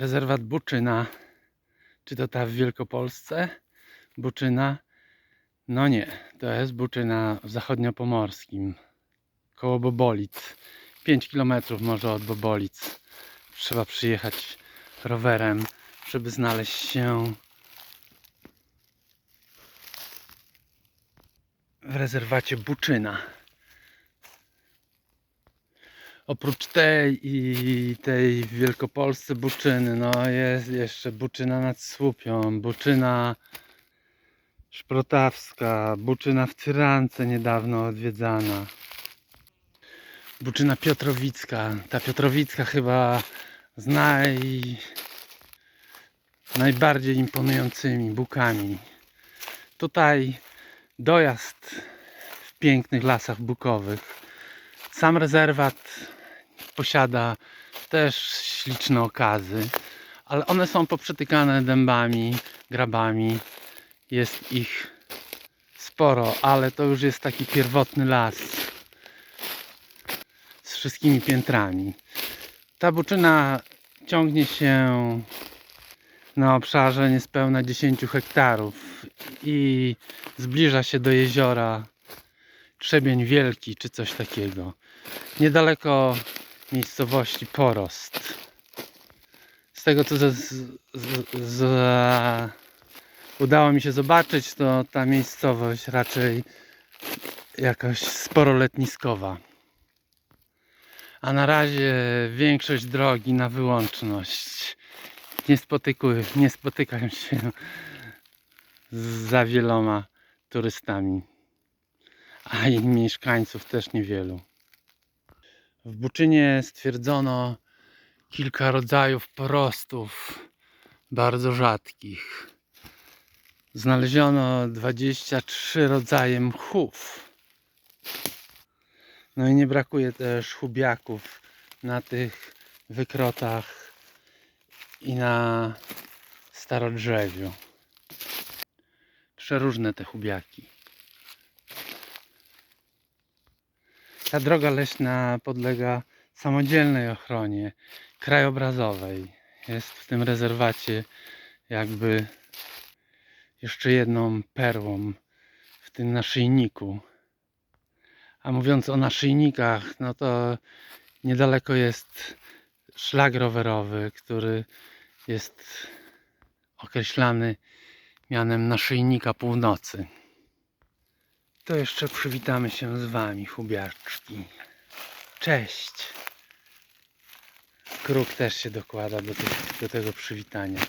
rezerwat Buczyna. Czy to ta w Wielkopolsce? Buczyna? No nie, to jest Buczyna w zachodniopomorskim, koło Bobolic. 5 km może od Bobolic. Trzeba przyjechać rowerem, żeby znaleźć się w rezerwacie Buczyna. Oprócz tej i tej w Wielkopolsce Buczyny, no jest jeszcze Buczyna nad Słupią, Buczyna Szprotawska, Buczyna w Tyrance niedawno odwiedzana. Buczyna Piotrowicka. Ta Piotrowicka chyba z naj... najbardziej imponującymi bukami. Tutaj dojazd w pięknych lasach bukowych. Sam rezerwat posiada też śliczne okazy, ale one są poprzetykane dębami, grabami. Jest ich sporo, ale to już jest taki pierwotny las z wszystkimi piętrami. Ta buczyna ciągnie się na obszarze niespełna 10 hektarów i zbliża się do jeziora Trzebień Wielki czy coś takiego. Niedaleko miejscowości Porost. Z tego co z, z, z, udało mi się zobaczyć, to ta miejscowość raczej jakoś sporo letniskowa. A na razie większość drogi na wyłączność. Nie, nie spotykam się z za wieloma turystami. A i mieszkańców też niewielu. W Buczynie stwierdzono kilka rodzajów porostów, bardzo rzadkich. Znaleziono 23 rodzaje mchów. No i nie brakuje też chubiaków na tych wykrotach i na starodrzewiu. Przeróżne te chubiaki. Ta droga leśna podlega samodzielnej ochronie krajobrazowej. Jest w tym rezerwacie jakby jeszcze jedną perłą w tym naszyjniku. A mówiąc o naszyjnikach, no to niedaleko jest szlak rowerowy, który jest określany mianem naszyjnika północy. To jeszcze przywitamy się z Wami, chubiaczki. Cześć! Kruk też się dokłada do, tych, do tego przywitania.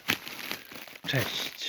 Cześć!